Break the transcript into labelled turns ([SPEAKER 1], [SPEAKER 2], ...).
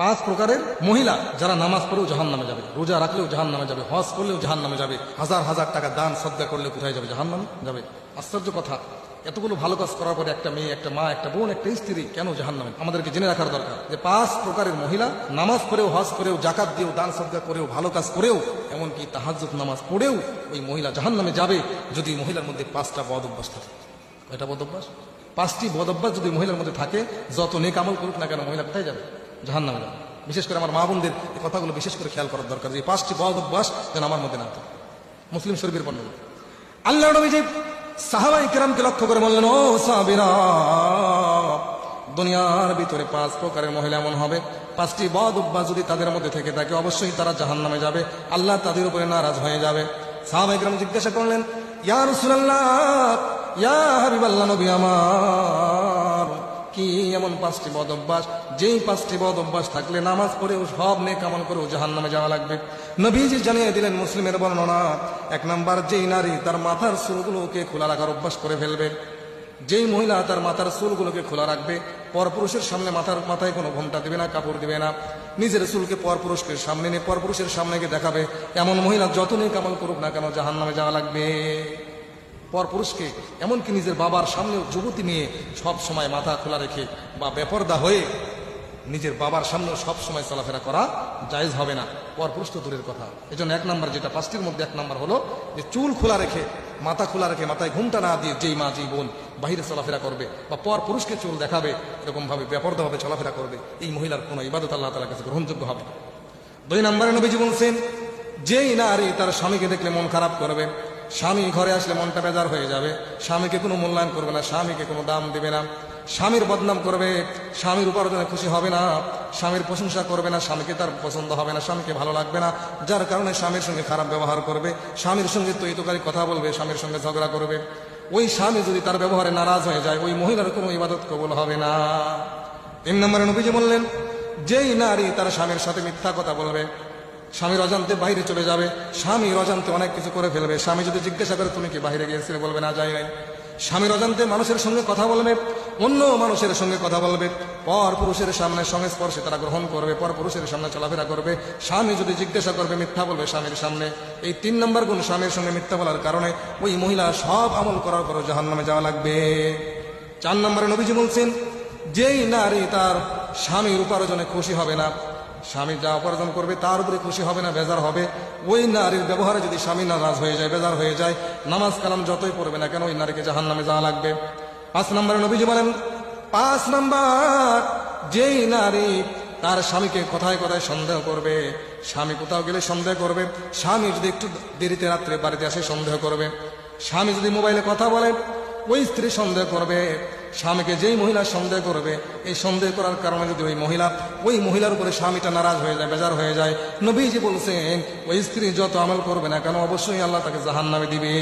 [SPEAKER 1] পাঁচ প্রকারের মহিলা যারা নামাজ পড়েও জাহান নামে যাবে, রোজা রাখলেও জাহান নামে যাবে, হজ করলেও জাহান নামে যাবে, হাজার হাজার টাকা দান শ্রদ্ধা করলে কোথায় যাবে? জাহান নামে যাবে। আশ্চর্য কথা, এতগুলো ভালো কাজ করার পরে একটা মেয়ে, একটা মা, একটা বোন, একটা স্ত্রী কেন জাহান নামে আমাদেরকে জেনে রাখার দরকার যে পাঁচ প্রকারের মহিলা নামাজ পড়েও, হজ করেও, জাকাত দিয়েও, দান শ্রদ্ধা করেও, ভালো কাজ করেও, এমনকি তাহাজ্জুদ নামাজ পড়েও ওই মহিলা জাহান নামে যাবে যদি মহিলার মধ্যে পাঁচটা বদ অভ্যাস থাকে। এটা বদ অভ্যাস? পাঁচটি বদ অভ্যাস যদি মহিলার মধ্যে থাকে, যত নেক আমল করুক না কেন মহিলা কোথায় যাবে? জাহান নামে যাবে। বিশেষ করে আমার মা বোনদের এই কথাগুলো বিশেষ করে খেয়াল করার দরকার যে পাঁচটি বদ অভ্যাস যেন আমার মধ্যে না থাকে মুসলিম শরীফের পণ্য আল্লাহ নবী যে সাহাবাই কেরামকে লক্ষ্য করে বললেন, ও সাবিরা দুনিয়ার ভিতরে পাঁচ প্রকারের মহিলা এমন হবে। পাঁচটি বদ অভ্যাস যদি তাদের মধ্যে থেকে থাকে, অবশ্যই তারা জাহান নামে যাবে। আল্লাহ তাদের উপরে নারাজ হয়ে যাবে। সাহাবাই কেরাম জিজ্ঞাসা করলেন, ইয়া রসুল্লাহ ইয়া হাবিবাল্লাহ নবী আমার কি এমন পাঁচটি বদ অভ্যাস? যেই পাঁচটি বদ অভ্যাস থাকলে নামাজ পড়েও সব নেক আমল করেও জাহান নামে যাওয়া লাগবে। নবীজি জানিয়ে দিলেন মুসলিমের বর্ণনা, এক নাম্বার যেই নারী তার মাথার চুলগুলোকে খোলা রাখার অভ্যাস করে ফেলবে। যেই মহিলা তার মাথার চুলগুলোকে খোলা রাখবে, পরপুরুষের সামনে মাথার, মাথায় কোনো ঘোমটা দেবে না, কাপড় দিবে না। নিজের চুলকে পরপুরুষকে সামনে নিয়ে পরপুরুষের সামনে গিয়ে দেখাবে, এমন মহিলা যত নেক আমল করুক না কেন জাহান নামে যাওয়া লাগবে। পরপুরুষকে এমনকি নিজের বাবার সামনেও যুবতী নিয়ে সব সময় মাথা খোলা রেখে বা বেপর্দা হয়ে নিজের বাবার সামনেও সব সময় চলাফেরা করা জায়েজ হবে না। পরপুরুষ তো দূরের কথা। এজন্য এক নাম্বার যেটা, পাঁচটির মধ্যে এক নাম্বার হলো যে চুল খোলা রেখে, মাথা খোলা রেখে, মাথায় ঘুমটা না দিয়ে যেই মা যেই বোন বাহিরে চলাফেরা করবে বা পর পুরুষকে চুল দেখাবে এরকম ভাবে বেপর্দাভাবে চলাফেরা করবে, এই মহিলার কোনো ইবাদত আল্লাহ তালার কাছে গ্রহণযোগ্য হবে দুই নম্বরে নবীজি বলছেন, যেই নারী তার স্বামীকে দেখলে মন খারাপ করবে স্বামী ঘরে আসলে মনটা বেজার হয়ে যাবে। স্বামীকে কোনো মূল্যায়ন করবে না, স্বামীকে কোনো দাম দেবে না। স্বামীর বদনাম করবে, স্বামীর উপার্জনে খুশি হবে না। স্বামীর প্রশংসা করবে না, স্বামীকে তার পছন্দ হবে না, স্বামীকে ভালো লাগবে না। যার কারণে স্বামীর সঙ্গে খারাপ ব্যবহার করবে, স্বামীর সঙ্গে তৈতকারী কথা বলবে, স্বামীর সঙ্গে ঝগড়া করবে। ওই স্বামী যদি তার ব্যবহারে নারাজ হয়ে যায়, ওই মহিলার কোনো ইবাদত কবল হবে না। তিন নম্বরে নবীজি বললেন, যেই নারী তার স্বামীর সাথে মিথ্যা কথা বলবে স্বামীর অজান্তে বাইরে চলে যাবে। স্বামীর অজান্তে অনেক কিছু করে ফেলবে। স্বামী যদি জিজ্ঞাসা করে, তুমি কি বাইরে গিয়েছিলে? বলবে, না, যাই নাই। স্বামীর অজান্তে মানুষের সঙ্গে কথা বলবে, অন্য মানুষের সঙ্গে কথা বলবে। পর পুরুষের সামনে সংস্পর্শে তারা গ্রহণ করবে, পর পুরুষের সামনে চলাফেরা করবে। স্বামী যদি জিজ্ঞাসা করবে, মিথ্যা বলবে স্বামীর সামনে। এই তিন নম্বর গুণ স্বামীর সঙ্গে মিথ্যা বলার কারণে ওই মহিলা সব আমল করার পরও জাহান নামে যাওয়া লাগবে। চার নম্বরে নবীজি বলছেন, যেই নারী তার স্বামীর উপার্জনে খুশি হবে না স্বামী যা উপার্জন করবে তার উপরে খুশি হবে না, বেজার হবে। ওই নারীর ব্যবহারে যদি স্বামী নারাজ হয়ে যায়, বেজার হয়ে যায়, নামাজ কালাম যতই পড়বে না কেন ওই নারীকে জাহান নামে যাওয়া লাগবে। পাঁচ নম্বরে নবীজি বলেন, পাঁচ নাম্বার, যেই নারী তার স্বামীকে কোথায় কোথায় সন্দেহ করবে, স্বামী কোথাও গেলে সন্দেহ করবে, স্বামী যদি একটু দেরিতে রাত্রে বাড়িতে আসে সন্দেহ করবে, স্বামী যদি মোবাইলে কথা বলে ওই স্ত্রী সন্দেহ করবে, স্বামীকে যেই মহিলা সন্দেহ করবে, এই সন্দেহ করার কারণে যদি ওই মহিলা, ওই মহিলার উপরে স্বামীটা নারাজ হয়ে যায়, বেজার হয়ে যায়, নবীজি বলছেন, ওই স্ত্রী যত আমল করবে না কেন, অবশ্যই আল্লাহ তাকে জাহান নামে দিবে।